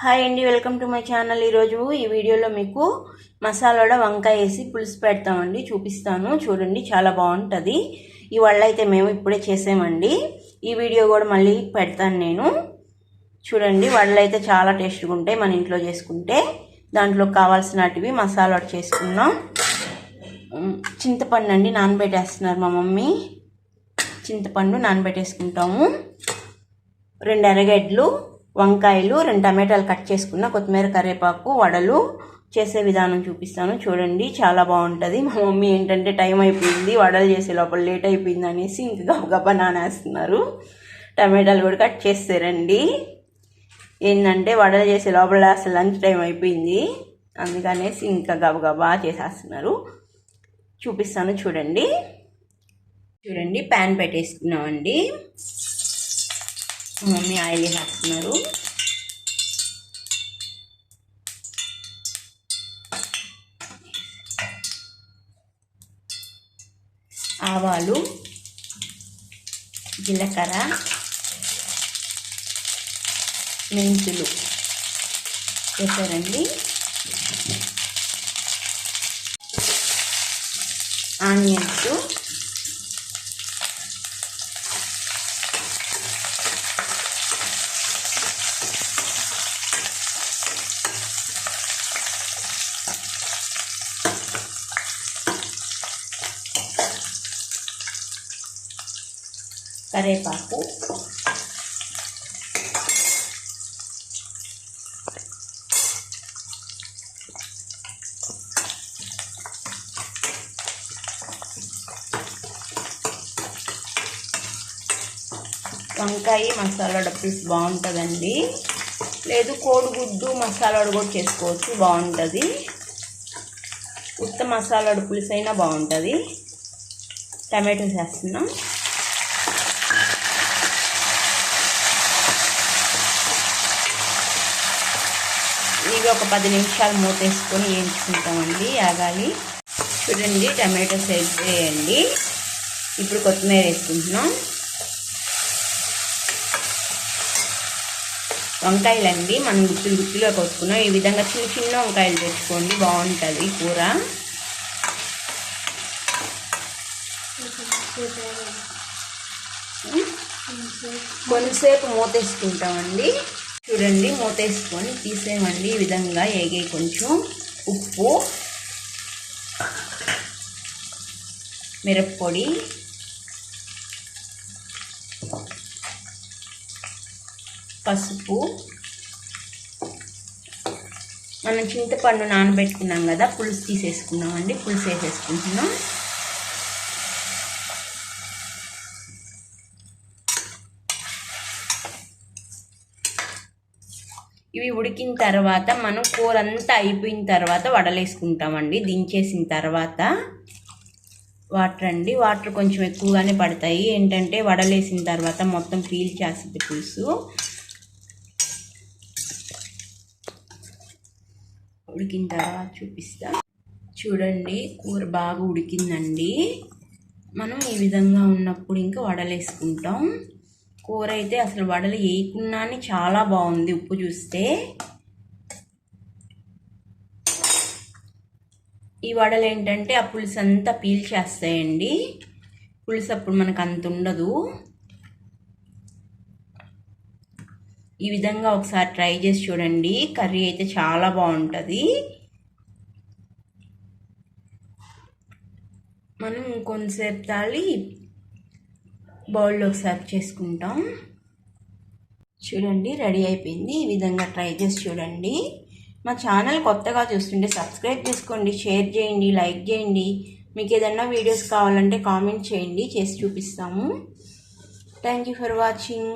Hi అండి welcome to my channel ఈరోజు ఈ వీడియోలో మీకు మసాలాడ వంకాయ వేసి పులుసు పెడతామండి చూపిస్తాను. చూడండి చాలా బాగుంటుంది. ఇవాళ అయితే మేము ఇప్పుడే చేసామండి. ఈ వీడియో కూడా మళ్ళీ పెడతాను నేను. చూడండి వాళ్ళు అయితే చాలా టేస్ట్గా ఉంటాయి మన ఇంట్లో చేసుకుంటే. దాంట్లో కావాల్సినటివి మసాలా చేసుకున్నాం చింతపండు అండి నానబెట్టేస్తున్నారు మా మమ్మీ. చింతపండు నానబెట్టేసుకుంటాము. రెండు ఎర్రగడ్డలు వంకాయలు రెండు టమాటాలు కట్ చేసుకున్న కొత్తిమీర కరివేపాకు వడలు చేసే విధానం చూపిస్తాను. చూడండి చాలా బాగుంటుంది. మా మమ్మీ ఏంటంటే టైం అయిపోయింది వడలు చేసే లోపల లేట్ అయిపోయింది అనేసి ఇంక గబగబా నానేస్తున్నారు. టమాటాలు కూడా కట్ చేస్తారండి ఏంటంటే వడలు చేసే లోపల అసలు లంచ్ టైం అయిపోయింది. అందుకనేసి ఇంకా గబగబా చేసేస్తున్నారు. చూపిస్తాను చూడండి. చూడండి ప్యాన్ పెట్టేసుకున్నామండి. మమ్మీ ఆయిల్ వేస్తున్నారు. ఆవాలు జీలకర్ర మెంతులు వేసారండి. ఆనియన్స్ కరేపాకు వంకాయ మసాలా డబ్బులు బాగుంటుందండి. లేదు కోడిగుడ్డు మసాలా కూడా చేసుకోవచ్చు బాగుంటుంది. ఉత్త మసాలా పులుసు అయినా బాగుంటుంది. టమాటోస్ వేస్తున్నాం ఇవి ఒక పది నిమిషాలు మూతేసుకొని వేయించుకుంటామండి ఆగాలి. చూడండి టమాటోస్ వేసేయండి ఇప్పుడు కొత్తిమీర వేసుకుంటున్నాం. వంకాయలండి మనం గుత్తులు గుత్తులుగా కొట్టుకున్నాం. ఈ విధంగా చిన్న చిన్న వంకాయలు తెచ్చుకోండి బాగుంటుంది కూర. కొంతసేపు మూతేసుకుంటామండి. చూడండి మూతేసుకొని తీసేయమండి ఈ విధంగా ఏగే కొంచెం ఉప్పు మిరప్పొడి పసుపు. మనం చింతపండు నానబెట్టుకున్నాం కదా పులుసు తీసేసుకున్నామండి పులుసు వేసేసుకుంటున్నాం. ఇవి ఉడికిన తర్వాత మనం కూర అంతా అయిపోయిన తర్వాత వడలేసుకుంటామండి. దించేసిన తర్వాత వాటర్ అండి. వాటర్ కొంచెం ఎక్కువగానే పడతాయి. ఏంటంటే వడలేసిన తర్వాత మొత్తం పీల్ చేస్తుంది పులుసు. ఉడికిన తర్వాత చూపిస్తా. చూడండి కూర బాగా ఉడికిందండి. మనం ఈ విధంగా ఉన్నప్పుడు ఇంకా వడలేసుకుంటాం. కూర అయితే అసలు వడలు వేయకుండానే చాలా బాగుంది. ఉప్పు చూస్తే ఈ వడలు ఏంటంటే ఆ పులుసు అంతా పీల్చేస్తాయండి. పులుసు అప్పుడు మనకు అంత ఉండదు. ఈ విధంగా ఒకసారి ట్రై చేసి చూడండి. కర్రీ అయితే చాలా బాగుంటుంది. మనం కొంతసేపు తాళి బౌల్లో సర్వ్ చేసుకుంటాం. చూడండి రెడీ అయిపోయింది. ఈ విధంగా ట్రై చేసి చూడండి. మా ఛానల్ కొత్తగా చూస్తుంటే సబ్స్క్రైబ్ చేసుకోండి షేర్ చేయండి లైక్ చేయండి. మీకు ఏదన్నా వీడియోస్ కావాలంటే కామెంట్ చేయండి చేసి చూపిస్తాము. Thank you for watching.